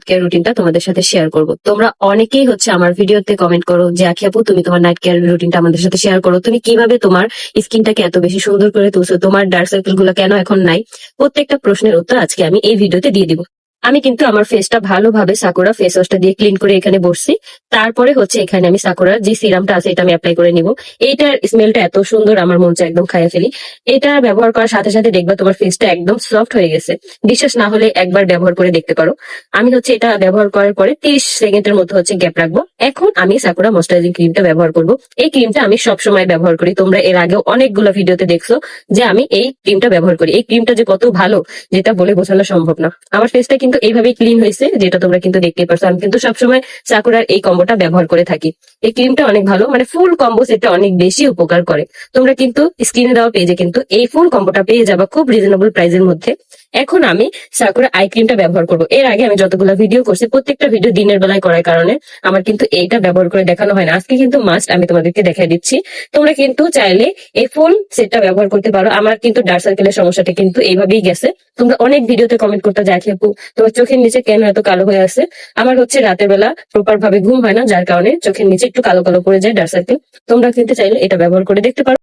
Night care রুটিনটা তোমাদের সাথে শেয়ার করব। তোমরা অনেকেই হচ্ছে আমার ভিডিওতে কমেন্ট করো যে আখি আপু, তুমি তোমার নাইট কেয়ার রুটিনটা আমাদের সাথে শেয়ার করো। তুমি কীভাবে তোমার স্কিনটাকে এত বেশি সুন্দর করে তুলছো? তোমার ডার্ক সার্কেলগুলো কেন এখন নাই? প্রত্যেকটা প্রশ্নের উত্তর আজকে আমি এই ভিডিওতে দিয়ে দিব। আমি কিন্তু আমার ফেসটা ভালোভাবে সাকুরা ফেস ওয়াশটা দিয়ে ক্লিন করে এখানে বসছি। তারপরে হচ্ছে এখানে আমি সাকুরার যে সিরামটা আছে, এটা আমি অ্যাপ্লাই করে নিব। এইটার স্মেলটা এত সুন্দর, আমার মন একদম খাইয়া ফেলি। এটা ব্যবহার করার সাথে সাথে দেখবা তোমার ফেসটা একদম সফট হয়ে গেছে। বিশ্বাস না হলে একবার ব্যবহার করে দেখতে পারো। আমি হচ্ছে এটা ব্যবহার করার পরে তিরিশ সেকেন্ডের মধ্যে হচ্ছে গ্যাপ রাখব। এখন আমি সাকুরা ময়শ্চারাইজিং ক্রিমটা ব্যবহার করব। এই ক্রিমটা আমি সব সময় ব্যবহার করি। তোমরা এর আগেও অনেকগুলো ভিডিওতে দেখছ যে আমি এই ক্রিমটা ব্যবহার করি। এই ক্রিমটা যে কত ভালো, যেটা বলে বোঝানো সম্ভব না। আমার ফেসটা এইভাবেই ক্লিন হয়েছে, যেটা তোমরা কিন্তু দেখতে পারছ। আমি কিন্তু সবসময় সাকুরার এই কম্বোটা ব্যবহার করে থাকি। এই ক্রিমটা অনেক ভালো মানে ফুল কম্বো সেটটা অনেক বেশি উপকার করে। তোমরা কিন্তু স্ক্রিনে দেওয়া পেজে কিন্তু এই ফুল কম্বোটা পেয়ে যাবা খুব রিজনেবল প্রাইসের মধ্যে। এখন আমি সাকুরা আই ক্রিমটা ব্যবহার করব। এর আগে আমি যতগুলো ভিডিও করছি, প্রত্যেকটা ভিডিও দিনের বেলায় করার কারণে আমার কিন্তু এইটা ব্যবহার করে দেখানো হয় না। আজকে কিন্তু মাস্ট আমি তোমাদেরকে দেখাই দিচ্ছি। তোমরা কিন্তু চাইলে এই ফুল সেটটা ব্যবহার করতে পারো। আমার কিন্তু ডার্ক সার্কেলের সমস্যাটা কিন্তু এইভাবেই গেছে। তোমরা অনেক ভিডিওতে কমেন্ট করতে যাই আপু, তোমার চোখের নিচে কেন এত কালো হয়ে আছে? আমার হচ্ছে রাতের বেলা প্রপার ভাবে ঘুম হয় না, যার কারণে চোখের নিচে একটু কালো কালো পড়ে যায় ডার্ক সার্কেল তোমরা কিন্তু চাইলে এটা ব্যবহার করে দেখতে পারো।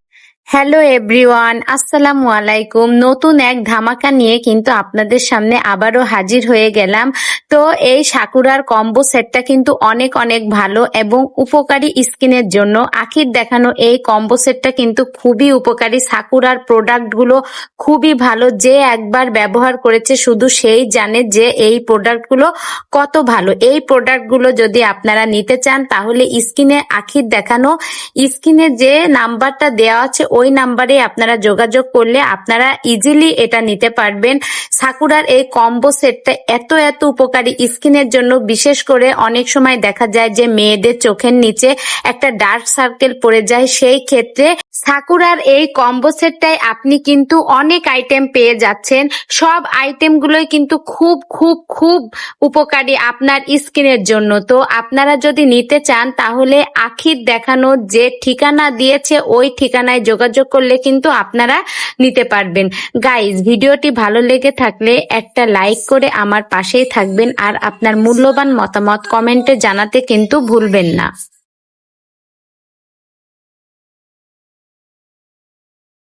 হ্যালো এভরিওয়ান আসসালামু আলাইকুম নতুন এক ধামাকা নিয়ে কিন্তু আপনাদের সামনে আবারও হাজির হয়ে গেলাম। তো এই সাকুরার কম্বো সেটটা কিন্তু অনেক অনেক ভালো এবং উপকারী স্কিনের জন্য। আখির দেখানো এই কম্বো সেটটা কিন্তু খুবই উপকারী। সাকুরার প্রোডাক্টগুলো খুবই ভালো। যে একবার ব্যবহার করেছে শুধু সেই জানে যে এই প্রোডাক্টগুলো কত ভালো। এই প্রোডাক্টগুলো যদি আপনারা নিতে চান, তাহলে স্কিনে আখির দেখানো স্কিনে যে নাম্বারটা দেওয়া আছে ওই নাম্বারে আপনারা যোগাযোগ করলে আপনারা ইজিলি এটা নিতে পারবেন। সাকুরার এই কম্বো সেটটা এত এত উপকারী স্কিনের জন্য। বিশেষ করে অনেক সময় দেখা যায় যে মেয়েদের চোখের নিচে একটা ডার্ক সার্কেল পড়ে যায়। সেই ক্ষেত্রে সাকুরার এই কম্বো সেটটায় আপনি কিন্তু অনেক আইটেম পেয়ে যাচ্ছেন। সব আইটেমগুলোই কিন্তু খুব খুব খুব উপকারী আপনার স্কিনের জন্য। তো আপনারা যদি নিতে চান, তাহলে আখির দেখানো যে ঠিকানা দিয়েছে, ওই ঠিকানায় যোগাযোগ করলে কিন্তু আপনারা নিতে পারবেন। গাইজ ভিডিওটি ভালো লেগে থাকলে একটা লাইক করে আমার পাশেই থাকবেন আর আপনার মূল্যবান মতামত কমেন্টে জানাতে কিন্তু ভুলবেন না।